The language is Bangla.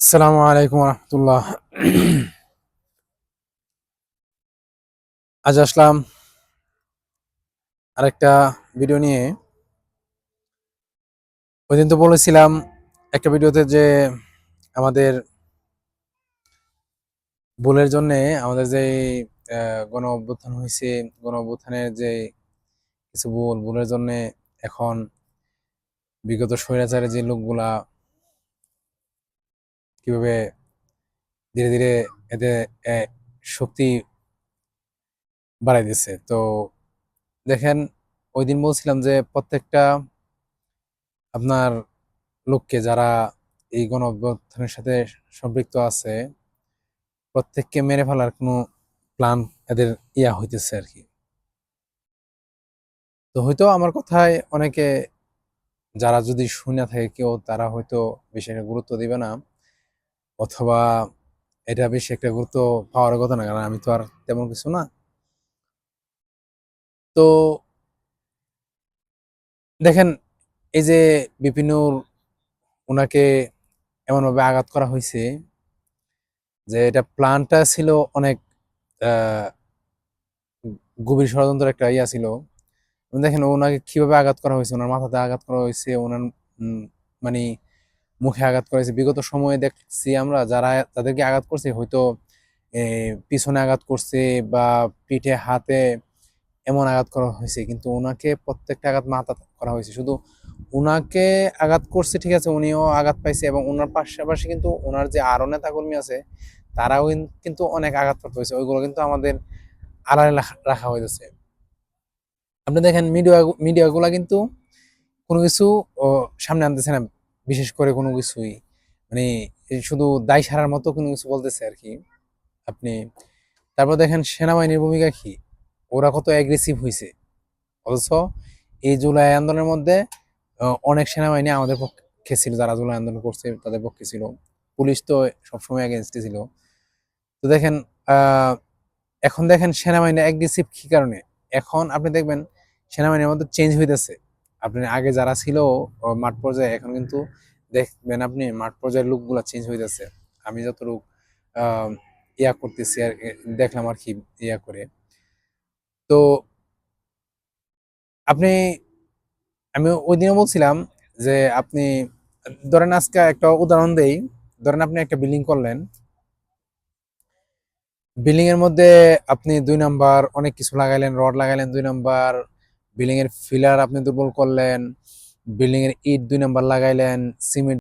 আসসালামু আলাইকুম রহমতুল্লাহ। আজ আসলাম আরেকটা ভিডিও নিয়ে। ওই দিন তো বলেছিলাম একটা ভিডিওতে যে আমাদের ভুলের জন্য আমাদের যে গণ অভ্যুত্থান হয়েছে, গণ অভ্যুত্থানের যে কিছু ভুল, ভুলের জন্য এখন বিগত স্বৈরাচারের যে লোকগুলা কীভাবে ধীরে ধীরে এদের শক্তি বাড়াই দিচ্ছে তো দেখেন ওই দিন বলছিলাম যে প্রত্যেকটা আপনার লোককে যারা এই গণ অভ্যুত্থানের সাথে সম্পৃক্ত আছে, প্রত্যেককে মেরে ফেলার কোনো প্ল্যান এদের ইয়া হইতেছে আর কি। তো হয়তো আমার কথায় অনেকে যারা যদি শুনে থাকে, কেউ তারা হয়তো একটা গুরুত্ব দিবে না। অথবা এটা বেশি একটা গুরুত্ব পাওয়ার কথা না, কারণ আমি তো আর তেমন কিছু না। তো দেখেন, এই যে বিপিনুর ওনাকে এমনভাবে আঘাত করা হয়েছে যে এটা প্ল্যানটা ছিল অনেক গভীর ষড়যন্ত্র একটা ইয়া ছিল। দেখেন ওনাকে কীভাবে আঘাত করা হয়েছে ওনার মাথাতে আঘাত করা হয়েছে ওনার মানে মুখে আঘাত করা হয়েছে বিগত সময়ে দেখছি আমরা যারা তাদেরকে আঘাত করছে, হয়তো পিছনে আঘাত করছে বা পিঠে, হাতে এমন আঘাত করা হয়েছে। কিন্তু ওনাকে প্রত্যেকটা আঘাত মাথা করা হয়েছে। শুধু ওনাকে আঘাত করছে, ঠিক আছে, উনিও আঘাত পাইছে এবং ওনার পাশাপাশি কিন্তু ওনার যে আরও নেতাকর্মী আছে, তারাও কিন্তু অনেক আঘাতপ্রাপ্ত হয়েছে। ওইগুলো কিন্তু আমাদের আড়ালে রাখা- হয়েছে আপনি দেখেন, মিডিয়া, মিডিয়াগুলা কিন্তু কোনো কিছু সামনে আনতেছে না। বিশেষ করে কোনো কিছুই মানে শুধু দায় সারার মতো কোনো কিছু বলতেছে আর কি। আপনি, তারপর দেখেন সেনাবাহিনীর ভূমিকা কি? ওরা কত অ্যাগ্রেসিভ হয়েছে অথচ এই জুলাই আন্দোলনের মধ্যে অনেক সেনাবাহিনী আমাদের পক্ষে ছিল, যারা জুলাই আন্দোলন করছে তাদের পক্ষে ছিল। পুলিশ তো সবসময় অ্যাগেনস্টে ছিল। তো দেখেন এখন দেখেন সেনাবাহিনী অ্যাগ্রেসিভ কি কারণে? এখন আপনি দেখবেন সেনাবাহিনীর মধ্যে চেঞ্জ হইতেছে। আপনি আগে যারা ছিল মাঠ পর্যায়ে, এখন কিন্তু দেখবেন আপনি মাঠ পর্যায়ের লোকগুলা চেঞ্জ হইতেছে। আমি যতটুকু আহ, ইয়া করতেছি আর দেখলাম আর কি ইয়া করে। তো আপনি আমি ওই দিনও বলছিলাম যে আপনি ধরেন আজকে একটা উদাহরণ দেই। ধরেন আপনি একটা বিল্ডিং করলেন। বিল্ডিং এর মধ্যে আপনি দুই নাম্বার অনেক কিছু লাগাইলেন রড লাগাইলেন দুই নাম্বার বিল্ডিং এর ফিলার আপনি দুর্বল করলেন। বিল্ডিং এর ইট দুই নাম্বার লাগাইলেন সিমেন্ট